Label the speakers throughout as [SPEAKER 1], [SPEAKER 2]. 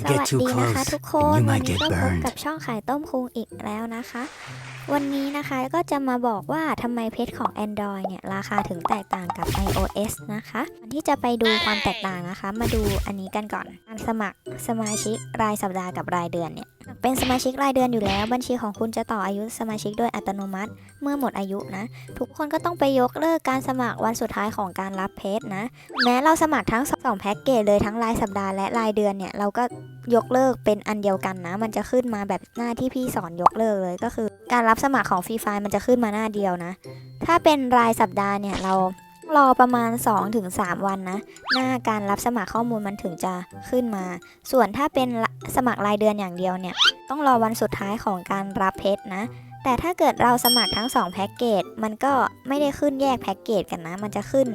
[SPEAKER 1] ส
[SPEAKER 2] Get
[SPEAKER 1] วัส
[SPEAKER 2] too
[SPEAKER 1] ดีนะคะ
[SPEAKER 2] close
[SPEAKER 1] ทุกคน
[SPEAKER 2] and you
[SPEAKER 1] วัน
[SPEAKER 2] might
[SPEAKER 1] นี้
[SPEAKER 2] get
[SPEAKER 1] ก็พบ
[SPEAKER 2] burned.
[SPEAKER 1] กับช่องขายต้มคุงอีกแล้วนะคะ วันนี้นะคะก็จะมาบอกว่าทำไมเพชรของ Android เนี่ย ราคาถึงแตกต่างกับ iOS นะคะก่อนที่จะไปดูความแตกต่างนะคะ มาดูอันนี้กันก่อน การสมัครสมาชิกรายสัปดาห์กับรายเดือนเนี่ย เป็นสมาชิกรายเดือนอยู่แล้ว บัญชีของคุณจะต่ออายุสมาชิกโดยอัตโนมัติ เมื่อหมดอายุนะ ทุกคนก็ต้องไปยกเลิกการสมัครวันสุดท้ายของการรับเพชรนะ แม้เราสมัครทั้งสองแพ็กเกจเลยทั้งรายสัปดาห์และรายเดือนเนี่ยเราก็ยกเลิกเป็นอันเดียวกันนะ มันจะขึ้นมาแบบหน้าที่พี่สอนยกเลิกเลยก็คือ การรับสมัครของฟรีไฟมันจะขึ้นมาหน้าเดียวนะ ถ้าเป็นรายสัปดาห์เนี่ยเรา รอประมาณ 2-3 วันนะ หน้าการรับสมัครข้อมูลมันถึงจะขึ้นมา ส่วนถ้าเป็นสมัครรายเดือนอย่างเดียวเนี่ย ต้องรอวันสุดท้ายของการรับเพชรนะ แต่ถ้าเกิดเราสมัครทั้ง 2 แพ็กเกจ มันก็ไม่ได้ขึ้นแยกแพ็กเกจกันนะ มันจะขึ้น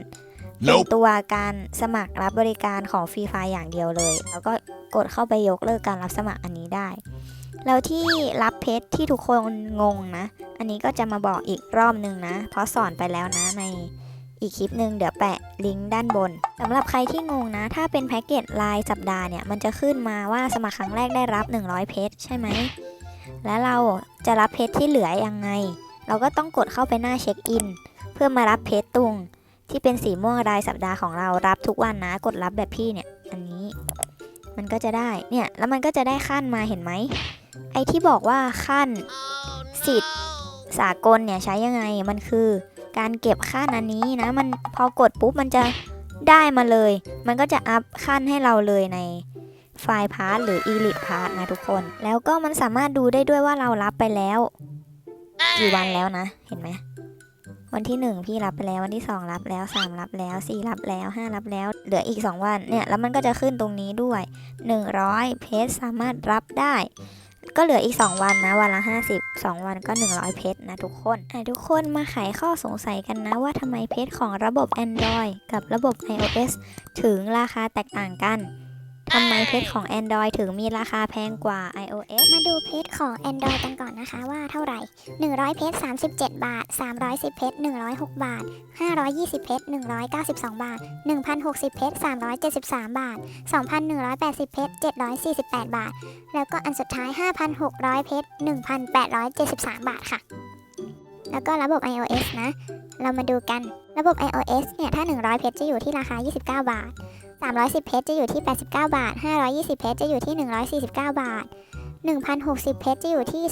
[SPEAKER 1] เป็น
[SPEAKER 2] Nope.
[SPEAKER 1] ตัวการสมัครรับบริการของฟรีไฟอย่างเดียวเลย แล้วก็กดเข้าไปยกเลิกการรับสมัครอันนี้ได้ แล้วที่รับเพชรที่ทุกคนงงนะ อันนี้ก็จะมาบอกอีกรอบหนึ่งนะ เพราะสอนไปแล้วนะใน อีกคลิปหนึ่งเดี๋ยวแปะลิงก์ด้านบนสำหรับใครที่งงนะ ถ้าเป็นแพ็กเกจรายสัปดาห์เนี่ย มันจะขึ้นมาว่าสมัครครั้งแรกได้รับ 100 เพชรใช่ไหม แล้วเราจะรับเพชรที่เหลือยังไง เราก็ต้องกดเข้าไปหน้าเช็คอิน เพื่อมารับเพชรตุง ที่เป็นสีม่วงรายสัปดาห์ของเรารับทุกวันนะ กดรับแบบพี่เนี่ย อันนี้ มันก็จะได้เนี่ยแล้วมันก็จะได้ขั้นมาเห็นไหมไอที่บอกว่าขั้นสิทธิ์สากลเนี่ยใช้ยังไงมันคือ การเก็บขั้นอันนี้นะ มันพอกดปุ๊บมันจะได้มาเลย มันก็จะอัพขั้นให้เราเลยในไฟล์พาร์ทหรือ Elite Part นะทุกคน แล้วก็มันสามารถดูได้ด้วยว่าเรารับไปแล้ว กี่วันแล้วนะ เห็นไหมวันที่ 1 พี่รับไปแล้ววันที่ 2 รับแล้ว 3 รับแล้ว 4 รับแล้ว 5 รับแล้ว เหลืออีก 2 วันเนี่ยแล้วมันก็จะขึ้นตรงนี้ด้วย 100 เพจสามารถรับได้ ก็เหลืออีก 2 วันนะ วันละ 50 2 วันก็ 100 เพจนะทุกคนอะทุกคนมาไขข้อสงสัยกันนะว่าทำไมเพจของระบบ Android กับระบบ iOS ถึงราคาแตกต่างกัน ทำไมเพจของ Android ถึงมีราคาแพงกว่า iOS
[SPEAKER 3] มาดูเพชรของ Android กันก่อนนะคะว่าเท่าไหร่ 100 เพชร37 บาท 310 เพชร106 บาท 520 เพชร192 บาท 1,060 เพชร373 บาท 2,180 เพชร748 บาท แล้วก็อันสุดท้าย 5,600 เพชร1,873 บาทค่ะ แล้วก็ระบบ iOS นะ เรามาดูกัน ระบบ iOS เนี่ย ถ้า 100 เพชรจะอยู่ที่ราคา 29 บาท 310 เพชรจะอยู่ที่ 89 บาท 520 เพชรจะอยู่ที่ 149 บาท 1,060 เพชรจะอยู่ที่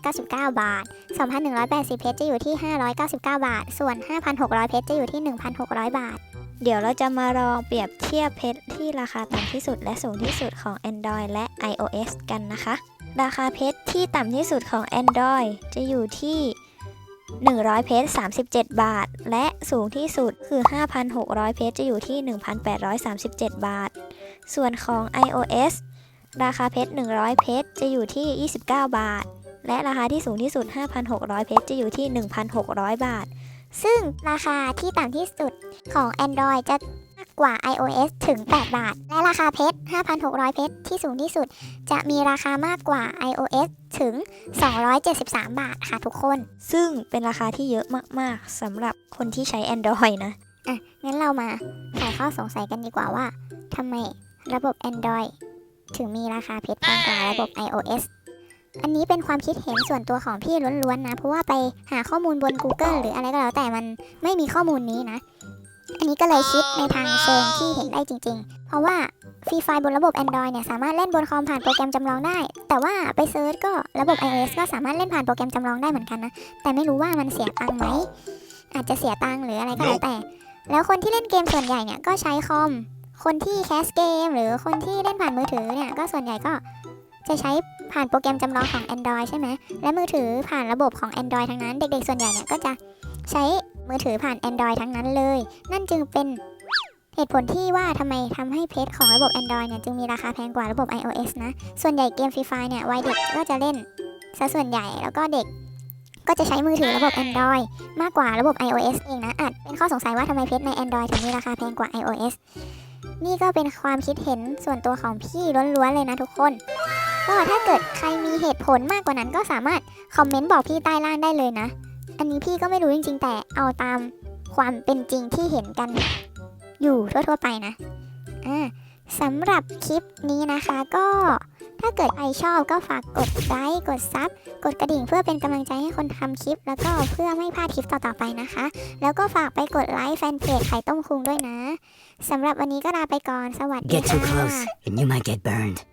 [SPEAKER 3] 299 บาท 2,180 เพชรจะอยู่ที่ 599 บาท ส่วน 5,600 เพชรจะอยู่ที่ 1,600 บาท
[SPEAKER 1] เดี๋ยวเราจะมาลองเปรียบเทียบเพชรที่ราคาต่ำที่สุดและสูงที่สุดของ Android และ iOS กันนะคะ ราคาเพชรที่ต่ำที่สุดของ Android จะอยู่ที่ 100 เพชร 37 บาท และสูงที่สุดคือ 5,600 เพชรจะอยู่ที่ 1,837 บาท ส่วนของ iOS ราคาเพชร 100 เพชรจะอยู่ที่ 29 บาท และราคาที่สูงที่สุด 5,600 เพชรจะอยู่ที่ 1,600 บาท
[SPEAKER 3] ซึ่งราคาที่ต่ำที่สุดของ Android จะ กกว่า iOS ถึง 8 บาท และราคาเพชร 5,600 เพชรที่สูงที่สุด จะมีราคามากกว่า iOS ถึง 273 บาทค่ะทุกคน
[SPEAKER 1] ซึ่งเป็นราคาที่เยอะมากๆสำหรับคนที่ใช้ Android นะ
[SPEAKER 3] อะ งั้นเรามาไขข้อสงสัยกันดีกว่าว่าทำไมระบบ Android ถึงมีราคาเพชรแพงกว่าระบบ iOS อันนี้เป็นความคิดเห็นส่วนตัวของพี่ล้วนๆนะ เพราะว่าไปหาข้อมูลบน Google หรืออะไรก็แล้วแต่มันไม่มีข้อมูลนี้นะ อันนี้ก็เลยคิดในทางเชิงที่เห็นได้จริง ๆ เพราะว่าฟรีไฟบนระบบ Android เนี่ยสามารถเล่นบนคอมผ่านโปรแกรมจำลองได้ แต่ว่าไปเซิร์ชก็ระบบ iOS ก็สามารถเล่นผ่านโปรแกรมจำลองได้เหมือนกันนะ แต่ไม่รู้ว่ามันเสียตังค์ไหม อาจจะเสียตังค์หรืออะไรก็แล้วแต่ แล้วคนที่เล่นเกมส่วนใหญ่เนี่ยก็ใช้คอม คนที่แคสเกม หรือคนที่เล่นผ่านมือถือเนี่ยก็ส่วนใหญ่ก็จะใช้ผ่านโปรแกรมจำลองของ Android ใช่ไหม และมือถือผ่านระบบของ Android ทั้งนั้น เด็กๆ ส่วนใหญ่เนี่ยก็จะใช้ มือถือผ่าน Android ทั้งนั้นเลย นั่นจึงเป็นเหตุผลที่ว่าทำไมทำให้เพจของระบบ Android เนี่ยจึงมีราคาแพงกว่าระบบ iOS นะ ส่วนใหญ่เกมฟรีไฟเนี่ยวัยเด็กก็จะเล่นซะส่วนใหญ่แล้วก็เด็กก็จะใช้มือถือระบบ Android มากกว่าระบบ iOS เองนะอาจเป็นข้อสงสัยว่าทำไมเพจใน Android ถึงมีราคาแพงกว่า iOS นี่ก็เป็นความคิดเห็นส่วนตัวของพี่ล้วนๆเลยนะทุกคน ก็ถ้าเกิดใครมีเหตุผลมากกว่านั้นก็สามารถคอมเมนต์บอกพี่ใต้ล่างได้เลยนะ อันนี้พี่ก็ไม่รู้จริง ๆ แต่เอาตามความเป็นจริงที่เห็นกันอยู่ทั่วๆไปนะอ่าสำหรับคลิปนี้นะคะก็ถ้าเกิดใครชอบก็ฝากกดไลค์กดซับกดกระดิ่งเพื่อเป็นกำลังใจให้คนทำคลิป แล้วก็เพื่อไม่พลาดคลิปต่อๆไปนะคะ แล้วก็ฝากไปกดไลค์แฟนเพจไข่ต้มคุงด้วยนะสำหรับวันนี้ก็ลาไปก่อนสวัสดี
[SPEAKER 2] Get too
[SPEAKER 3] ค่ะ